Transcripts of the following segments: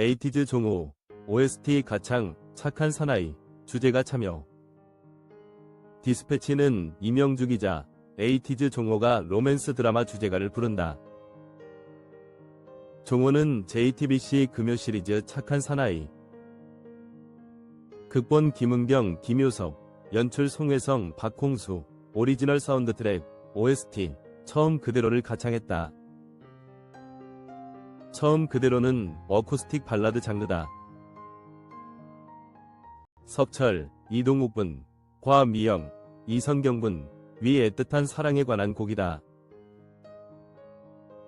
에이티즈 종호, OST 가창, 착한 사나이, 주제가 참여. 디스패치는 이명주 기자, 에이티즈 종호가 로맨스 드라마 주제가를 부른다. 종호는 JTBC 금요 시리즈 착한 사나이. 극본 김은경, 김효섭, 연출 송혜성, 박홍수, 오리지널 사운드 트랙, OST, 처음 그대로를 가창했다. 처음 그대로는 어쿠스틱 발라드 장르다. 석철, 이동욱분, 과미영, 이성경분, 위 애틋한 사랑에 관한 곡이다.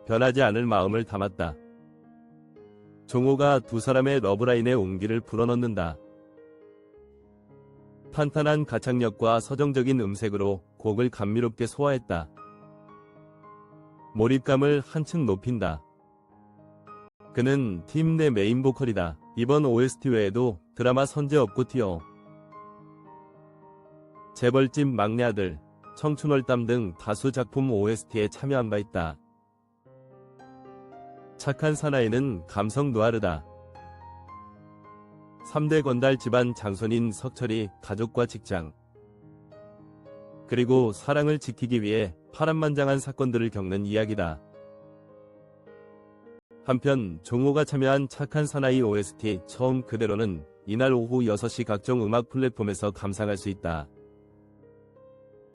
변하지 않을 마음을 담았다. 종호가 두 사람의 러브라인의 온기를 불어넣는다. 탄탄한 가창력과 서정적인 음색으로 곡을 감미롭게 소화했다. 몰입감을 한층 높인다. 그는 팀 내 메인 보컬이다. 이번 OST 외에도 드라마 선제 없고 튀어. 재벌집 막내 아들, 청춘월담 등 다수 작품 OST에 참여한 바 있다. 착한 사나이는 감성 누아르다. 3대 건달 집안 장손인 석철이 가족과 직장, 그리고 사랑을 지키기 위해 파란만장한 사건들을 겪는 이야기다. 한편 종호가 참여한 착한 사나이 OST 처음 그대로는 이날 오후 6시 각종 음악 플랫폼에서 감상할 수 있다.